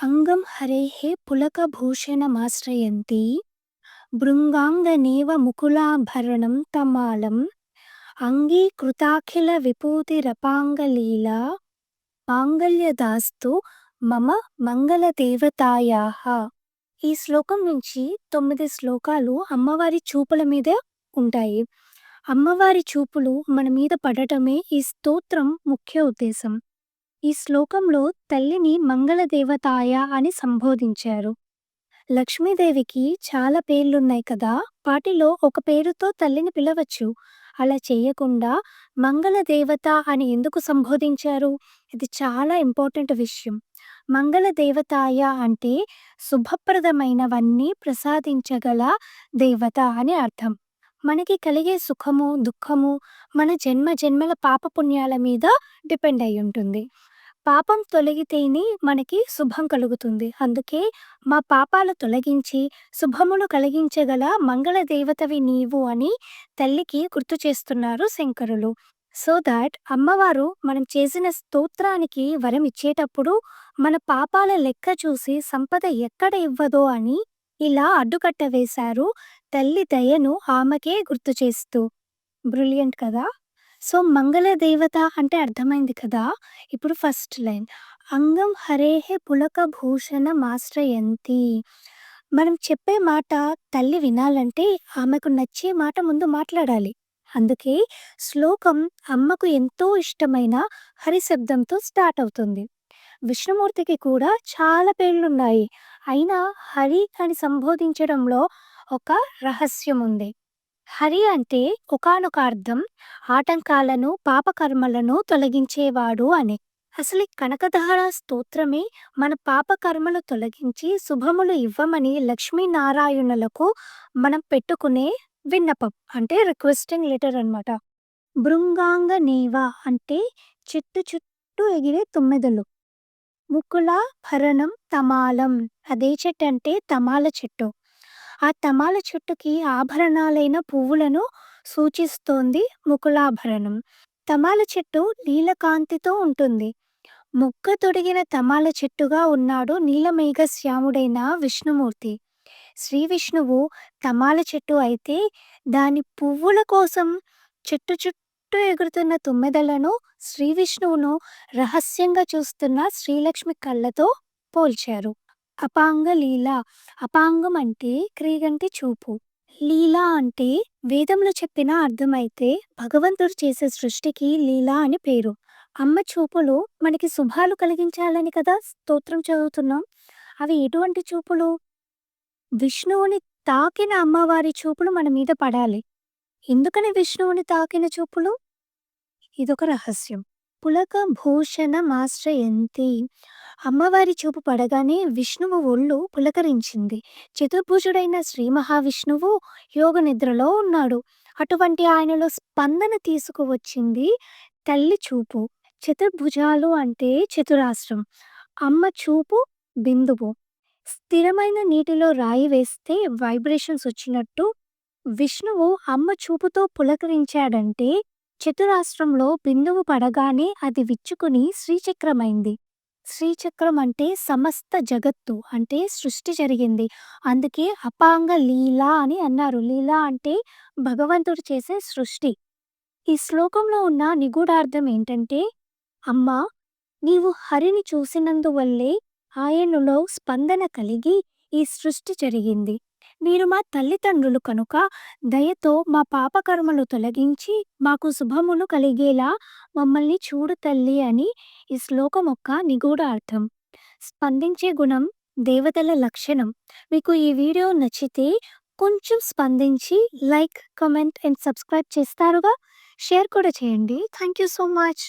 అంగం హరేః పులకభూషణమాశ్రయంతి భృంగాంగనేవ ముకులాభరణం తమాలం అంగీకృతాఖిల విభూతిరపాంగలీలా మాంగళ్యదాస్తు మమ మంగళదేవతాయాహ ఈ శ్లోకం నుంచి తొమ్మిది శ్లోకాలు అమ్మవారి చూపుల మీద ఉంటాయి. అమ్మవారి చూపులు మన మీద పడటమే ఈ స్తోత్రం ముఖ్య ఉద్దేశం. ఈ శ్లోకంలో తల్లిని మంగళదేవతాయ అని సంబోధించారు. లక్ష్మీదేవికి చాలా పేర్లున్నాయి కదా! వాటిలో ఒక పేరుతో తల్లిని పిలవచ్చు. అలా చేయకుండా మంగళదేవత అని ఎందుకు సంబోధించారు? ఇది చాలా ఇంపార్టెంట్ విషయం. మంగళదేవతాయ అంటే శుభప్రదమైనవన్నీ ప్రసాదించగల దేవత అని అర్థం. మనకి కలిగే సుఖము, దుఃఖము మన జన్మ జన్మల పాపపుణ్యాల మీద డిపెండ్ అయి ఉంటుంది. పాపం తొలగితేనే మనకి శుభం కలుగుతుంది. అందుకే మా పాపాలు తొలగించి శుభములు కలిగించగల మంగళ దేవతవి నీవు అని తల్లికి గుర్తు చేస్తున్నారు శంకరులు. సో దాట్ అమ్మవారు మనం చేసిన స్తోత్రానికి వరం ఇచ్చేటప్పుడు మన పాపాల లెక్క చూసి సంపద ఎక్కడ ఇవ్వదో అని ఇలా అడ్డుకట్ట వేశారు తల్లి దయను ఆమెకే గుర్తు చేస్తూ. బ్రిలియంట్ కదా! సో మంగళ దేవత అంటే అర్థమైంది కదా! ఇప్పుడు ఫస్ట్ లైన్ అంగం హరేహే పులక భూషణ మాస్ట్రయంతి మనం చెప్పే మాట తల్లి వినాలంటే ఆమెకు నచ్చే మాట ముందు మాట్లాడాలి. అందుకే శ్లోకం అమ్మకు ఎంతో ఇష్టమైన హరి శబ్దంతో స్టార్ట్ అవుతుంది. విష్ణుమూర్తికి కూడా చాలా పేర్లున్నాయి. అయినా హరి అని సంబోధించడంలో ఒక రహస్యం ఉంది. హరి అంటే ఒకానొక అర్థం ఆటంకాలను, పాపకర్మలను తొలగించేవాడు అని. అసలు ఈ కనకధార స్తోత్రమే మన పాపకర్మలు తొలగించి శుభములు ఇవ్వమని లక్ష్మీనారాయణులకు మనం పెట్టుకునే విన్నపం. అంటే రిక్వెస్టింగ్ లెటర్ అనమాట భృంగాంగ నేవ అంటే చెట్టు చుట్టూ ఎగిరే తుమ్మెదలు. ముకులాభరణం తమాలం అదే చెట్టు అంటే తమాల చెట్టు. ఆ తమాల చెట్టుకి ఆభరణాలైన పువ్వులను సూచిస్తోంది ముకులాభరణం. తమాల చెట్టు నీలకాంతితో ఉంటుంది. మొక్క తొడిగిన తమాల చెట్టుగా ఉన్నాడు నీలమేఘ శ్యాముడైన విష్ణుమూర్తి. శ్రీ విష్ణువు తమాల చెట్టు అయితే దాని పువ్వుల కోసం చెట్టు చుట్టూ ఎగురుతున్న తుమ్మెదలను శ్రీ విష్ణువును రహస్యంగా చూస్తున్న శ్రీలక్ష్మి కళ్ళతో పోల్చారు. అపాంగ లీల అపాంగం అంటే క్రీగంటి చూపు. లీల అంటే వేదంలో చెప్పిన అర్థమైతే భగవంతుడు చేసే సృష్టికి లీల అని పేరు. అమ్మ చూపులు మనకి శుభాలు కలిగించాలని కదా స్తోత్రం చదువుతున్నాం. అవి ఎటువంటి చూపులు? విష్ణువుని తాకిన అమ్మవారి చూపులు మన మీద పడాలి. ఎందుకని విష్ణువుని తాకిన చూపులు? ఇదొక రహస్యం. పులకభూషణమాశ్రయంతి అమ్మవారి చూపు పడగానే విష్ణువు ఒళ్ళు పులకరించింది. చతుర్భుజుడైన శ్రీ మహావిష్ణువు యోగ నిద్రలో ఉన్నాడు. అటువంటి ఆయనలో స్పందన తీసుకువచ్చింది తల్లి చూపు. చతుర్భుజాలు అంటే చతురాస్రం. అమ్మ చూపు బిందువు. స్థిరమైన నీటిలో రాయి వేస్తే వైబ్రేషన్స్ వచ్చినట్టు విష్ణువు అమ్మ చూపుతో పులకరించాడంటే చతురాష్ట్రంలో బిందువు పడగానే అది విచ్చుకుని శ్రీచక్రమైంది. శ్రీచక్రం అంటే సమస్త జగత్తు అంటే సృష్టి జరిగింది. అందుకే అపాంగ లీల అని అన్నారు. లీల అంటే భగవంతుడు చేసే సృష్టి. ఈ శ్లోకంలో ఉన్న నిగూఢార్థం ఏంటంటే అమ్మా నీవు హరిని చూసినందువల్లే ఆయనలో స్పందన కలిగి ఈ సృష్టి జరిగింది. మీరు మా తల్లిదండ్రులు కనుక దయతో మా పాపకర్మలు తొలగించి మాకు శుభములు కలిగేలా మమ్మల్ని చూడు తల్లి అని ఈ శ్లోకం యొక్క నిగూఢ అర్థం. స్పందించే గుణం దేవతల లక్షణం. మీకు ఈ వీడియో నచ్చితే కొంచెం స్పందించి లైక్, కమెంట్ అండ్ సబ్స్క్రైబ్ చేస్తారుగా? షేర్ కూడా చేయండి. Thank you so much.